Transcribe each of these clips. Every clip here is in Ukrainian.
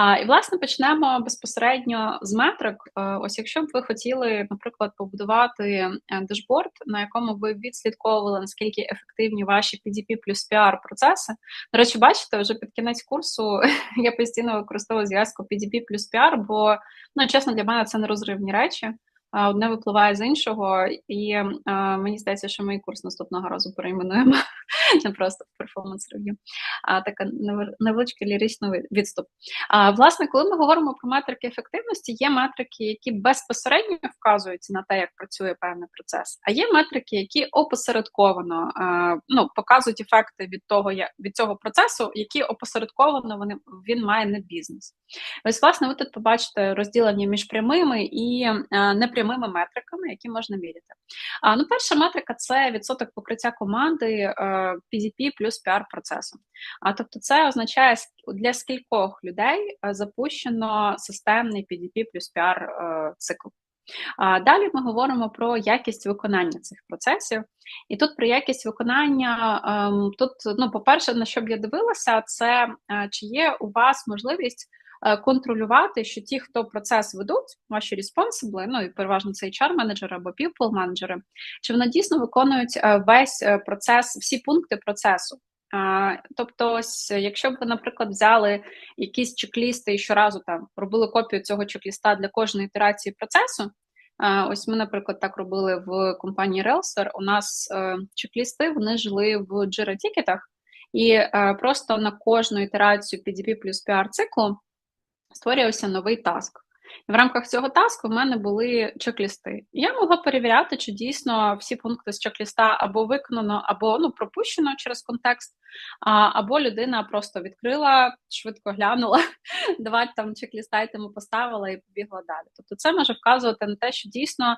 А, І, власне, почнемо безпосередньо з метрик. Е, ось якщо б ви хотіли, наприклад, побудувати е, дашборд, на якому ви відслідковували, наскільки ефективні ваші PDP плюс PR процеси. До речі, бачите, вже під кінець курсу я постійно використовую зв'язку PDP плюс PR, бо, ну, чесно, для мене це нерозривні речі одне випливає з іншого, і а, мені здається, що ми курс наступного разу перейменуємо не просто перформанс рев'ю, а така невеличкий ліричний відступ. А, Власне, коли ми говоримо про метрики ефективності, є метрики, які безпосередньо вказують на те, як працює певний процес, а є метрики, які опосередковано а, ну, показують ефекти від того, як від цього процесу, які опосередковано вони він має на бізнес. Ось, власне, ви тут побачите розділення між прямими і непрямими метриками, які можна міряти. А, ну, Перша метрика це відсоток покриття команди PDP е, плюс pr процесу. А тобто, це означає для скількох людей е, запущено системний PDP плюс pr е, цикл. Далі ми говоримо про якість виконання цих процесів. І тут про якість виконання, ем, тут, ну, по-перше, на що б я дивилася, це чи є у вас можливість Е, контролювати, що ті, хто процес ведуть, ваші респонсибли, ну і переважно це HR-менеджери або people менеджери чи вони дійсно виконують е, весь е, процес, всі пункти процесу. Тобто, ось, якщо б ви, наприклад, взяли якісь чек-лісти і щоразу там робили копію цього чек-ліста для кожної ітерації процесу. Ось ми, наприклад, так робили в компанії Railstar. У нас чек-лісти вони жили в Jira і просто на кожну ітерацію PDP плюс PR циклу створювався новий таск. І в рамках цього таску в мене були чек-лісти. Я могла перевіряти, чи дійсно всі пункти з чек-ліста або виконано, або ну, пропущено через контекст, або людина просто відкрила, швидко глянула, давати там чек-ліст айтему поставила і побігла далі. Тобто, це може вказувати на те, що дійсно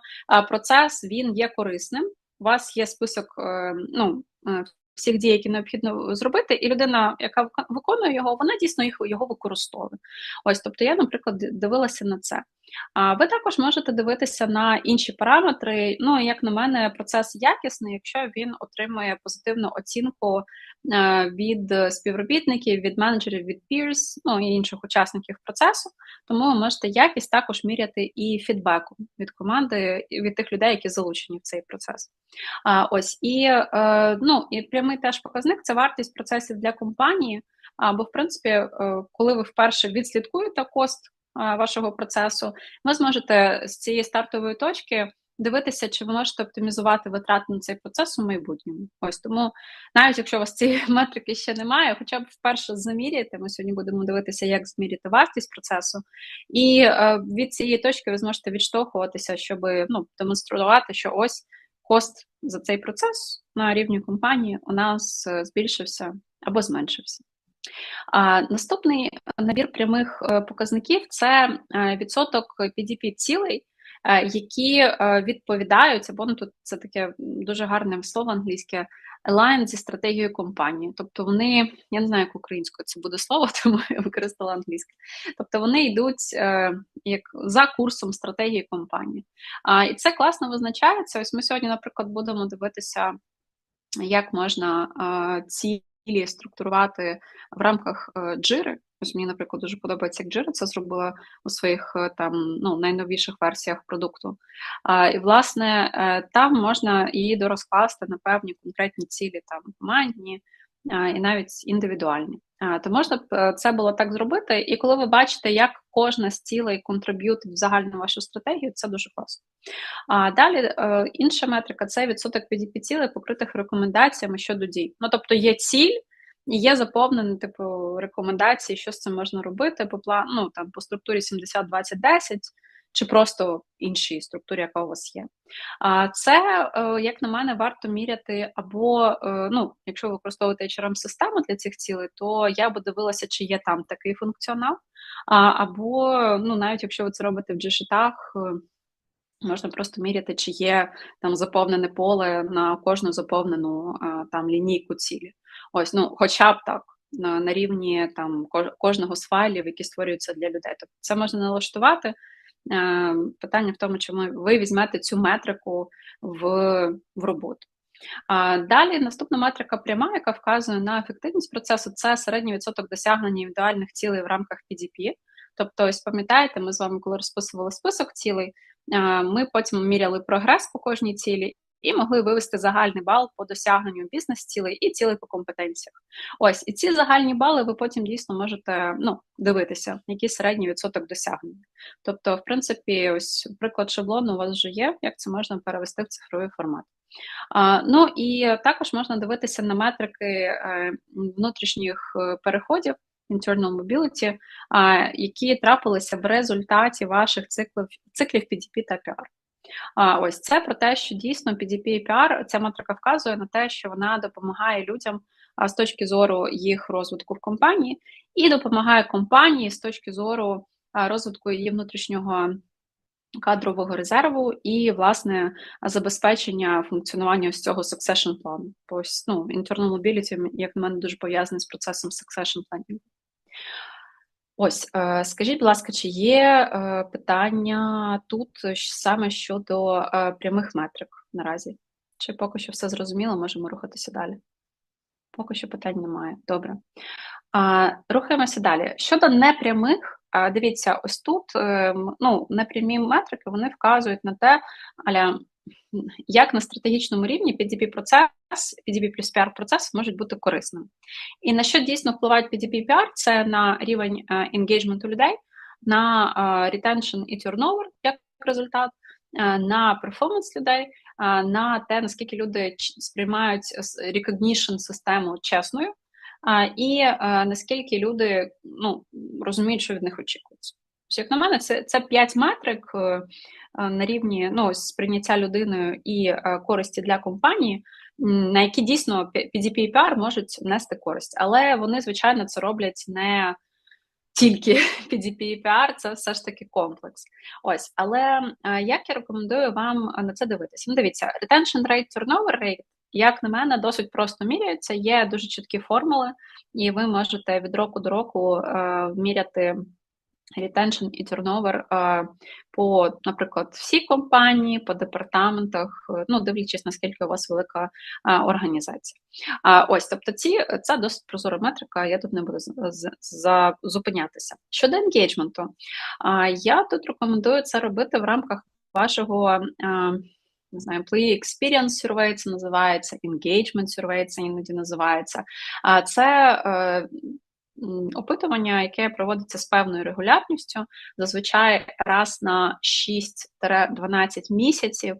процес він є корисним. У вас є список е, ну, е, всіх дій, які необхідно зробити, і людина, яка виконує його, вона дійсно його використовує. Ось, тобто, я, наприклад, дивилася на це. Ви також можете дивитися на інші параметри. Ну, як на мене, процес якісний, якщо він отримує позитивну оцінку е, від співробітників, від менеджерів, від peers, ну і інших учасників процесу. Тому ви можете якість також міряти і фідбеку від команди, від тих людей, які залучені в цей процес. Ось і е, ну, і прямий теж показник це вартість процесів для компанії. Або, в принципі, е, коли ви вперше відслідкуєте кост вашого процесу, ви зможете з цієї стартової точки дивитися, чи ви можете оптимізувати витрати на цей процес у майбутньому. Ось тому, навіть якщо у вас цієї метрики ще немає, хоча б вперше заміряйте, ми сьогодні будемо дивитися, як зміряти вартість процесу, і е, від цієї точки ви зможете відштовхуватися, щоб ну, демонструвати, що ось кост за цей процес на рівні компанії у нас е, збільшився або зменшився. А, Наступний набір прямих е, показників це е, відсоток PDP цілей, е, які відповідають, або ну, тут це таке дуже гарне слово англійське align зі стратегією компанії. Тобто вони, я не знаю, як українською це буде слово, тому я використала англійське. Тобто вони йдуть як за курсом стратегії компанії. А, І це класно визначається. Ось ми сьогодні, наприклад, будемо дивитися, як можна ці цілі структурувати в рамках е, джири. Ось мені, наприклад, дуже подобається, як Джира це зробила у своїх е, там ну, найновіших версіях продукту. І, власне, е, там можна її дорозкласти на певні конкретні цілі, там командні і навіть індивідуальні. То можна б це було так зробити, і коли ви бачите, як кожна з цілей контриб'ютить в загальну вашу стратегію, це дуже класно. А далі е, інша метрика це відсоток PDP цілей, покритих рекомендаціями щодо дій. Ну тобто є ціль. І є заповнені типу рекомендації, що з цим можна робити по плану ну, там по структурі 70-20-10, чи просто іншій структурі, яка у вас є. А це, е, як на мене, варто міряти, або е, ну, якщо ви використовуєте hrm систему для цих цілей, то я би дивилася, чи є там такий функціонал, або ну, навіть якщо ви це робите в джешитах, е, Можна просто міряти, чи є там заповнене поле на кожну заповнену там лінійку цілі. Ось, ну, хоча б так, на рівні там кожного з файлів, які створюються для людей. Тобто це можна налаштувати. Е, питання в тому, чому ви візьмете цю метрику в, в роботу. Далі наступна метрика пряма, яка вказує на ефективність процесу, це середній відсоток досягнення індивідуальних цілей в рамках PDP. Тобто, ось пам'ятаєте, ми з вами, коли розписували список цілей, ми потім міряли прогрес по кожній цілі і могли вивести загальний бал по досягненню бізнес-цілей і цілей по компетенціях. Ось і ці загальні бали ви потім дійсно можете ну, дивитися, який середній відсоток досягнення. Тобто, в принципі, ось приклад шаблону у вас вже є, як це можна перевести в цифровий формат. Ну і також можна дивитися на метрики е, внутрішніх е, переходів. Internal Mobility, які трапилися в результаті ваших циклів циклів PDP та PR. А ось це про те, що дійсно PDP і PR, ця метрика вказує на те, що вона допомагає людям з точки зору їх розвитку в компанії, і допомагає компанії з точки зору розвитку її внутрішнього. Кадрового резерву і, власне, забезпечення функціонування ось цього succession плану. Ось ну, internal mobility, як на мене, дуже пов'язаний з процесом succession планів. Ось, е, скажіть, будь ласка, чи є е, питання тут саме щодо е, прямих метрик наразі? Чи поки що все зрозуміло, можемо рухатися далі? Поки що питань немає. Добре. Рухаємося далі. Щодо непрямих, дивіться, ось тут ну, непрямі метрики вони вказують на те, аля як на стратегічному рівні PDP процес, PDP плюс PR процес можуть бути корисним. І на що дійсно впливають PDP PR, це на рівень енгейджменту людей, на retention і turnover як результат, на перформанс людей, на те, наскільки люди сприймають recognition систему чесною, і наскільки люди ну, розуміють, що від них очікується. Як на мене, це це 5 метрик, е, Е, на рівні ну, сприйняття людиною і е, користі для компанії, на які дійсно PDP і PR можуть внести користь. Але вони, звичайно, це роблять не тільки PDP і PR, це все ж таки комплекс. Ось, але як я рекомендую вам на це дивитися? Ну, Дивіться, retention rate, turnover rate, як на мене, досить просто міряється. Є дуже чіткі формули, і ви можете від року до року міряти retention і turnover по, наприклад, всій компанії, по департаментах, ну дивлячись, наскільки у вас велика організація. Ось, тобто, ці це досить прозора метрика. Я тут не буду зупинятися. Щодо енгейджменту, я тут рекомендую це робити в рамках вашого. Не знаю, employee experience survey це називається, engagement survey це іноді називається. Це е, опитування, яке проводиться з певною регулярністю, зазвичай раз на 6-12 місяців.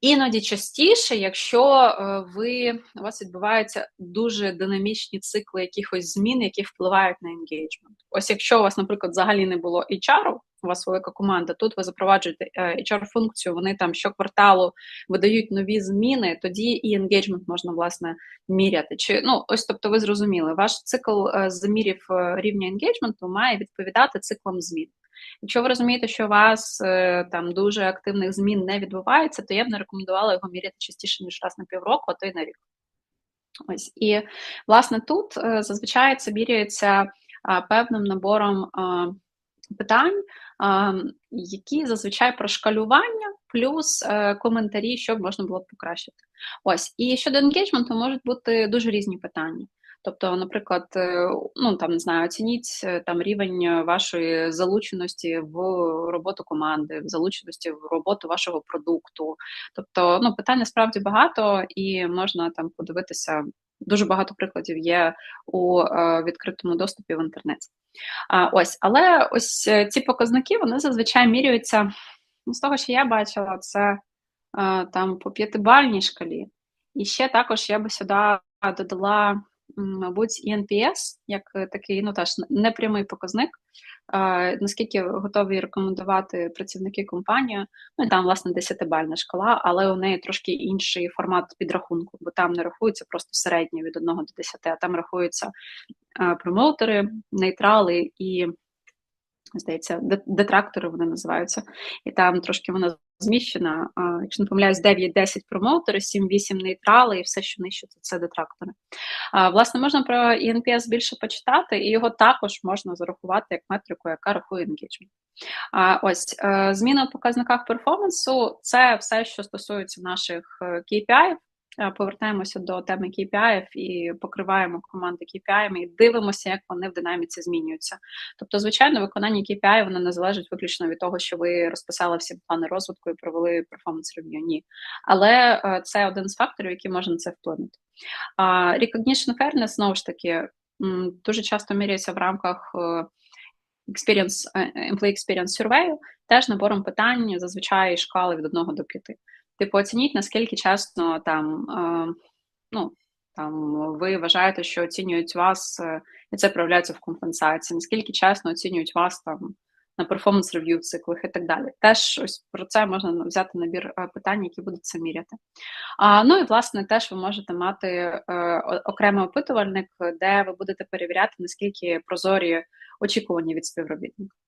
Іноді частіше, якщо е, ви у вас відбуваються дуже динамічні цикли якихось змін, які впливають на енгейджмент. Ось якщо у вас, наприклад, взагалі не було HR, у вас велика команда, тут ви запроваджуєте е, HR-функцію, вони там щокварталу видають нові зміни, тоді і енгейджмент можна власне міряти. Чи ну ось тобто, ви зрозуміли, ваш цикл е, замірів рівня енгейджменту має відповідати циклам змін. Якщо ви розумієте, що у вас е, там дуже активних змін не відбувається, то я б не рекомендувала його міряти частіше, ніж раз на півроку, а то й на рік. Ось і власне тут е, зазвичай це міряється певним набором питань, які зазвичай про шкалювання, плюс е, коментарі, що можна було б покращити. Ось і щодо енгейджменту можуть бути дуже різні питання. Тобто, наприклад, е, ну там не знаю, оцініть е, там рівень вашої залученості в роботу команди, в залученості в роботу вашого продукту. Тобто, ну питань насправді багато, і можна там подивитися. Дуже багато прикладів є у е, відкритому доступі в інтернеті. А, Ось, але ось е, ці показники вони зазвичай міряються. Ну, з того, що я бачила, це е, там по п'ятибальній шкалі. І ще також я би сюди додала мабуть, і як е, такий ну теж непрямий показник. Наскільки готові рекомендувати працівники компанії, ну там, власне, 10-бальна шкала, але у неї трошки інший формат підрахунку, бо там не рахується просто середнє від 1 до 10, а там рахуються промоутери, нейтрали і здається, детрактори вони називаються, і там трошки вона зміщена. Якщо не помиляюсь, 9-10 промоутери, 7-8 нейтрали, і все, що нижче, це детрактори. Власне, можна про ENPS більше почитати, і його також можна зарахувати як метрику, яка рахує engagement. Ось е, зміна в показниках перформансу це все, що стосується наших е, KPI, повертаємося до теми KPI і покриваємо команди KPI і дивимося, як вони в динаміці змінюються. Тобто, звичайно, виконання KPI воно не залежить виключно від того, що ви розписали всі плани розвитку і провели перформанс рев'ю. Ні. Але це один з факторів, який може на це вплинути. Recognition Fairness, знову ж таки, дуже часто міряється в рамках experience, Employee Experience Survey, теж набором питань зазвичай шкали від 1 до 5. Типу, оцініть, наскільки чесно там, е, ну, там ви вважаєте, що оцінюють вас, е, і це проявляється в компенсації, наскільки чесно оцінюють вас там на перформанс рев'ю циклах і так далі. Теж ось про це можна взяти набір е, питань, які будуть це міряти. А, Ну і власне теж ви можете мати е, окремий опитувальник, де ви будете перевіряти, наскільки прозорі очікування від співробітника.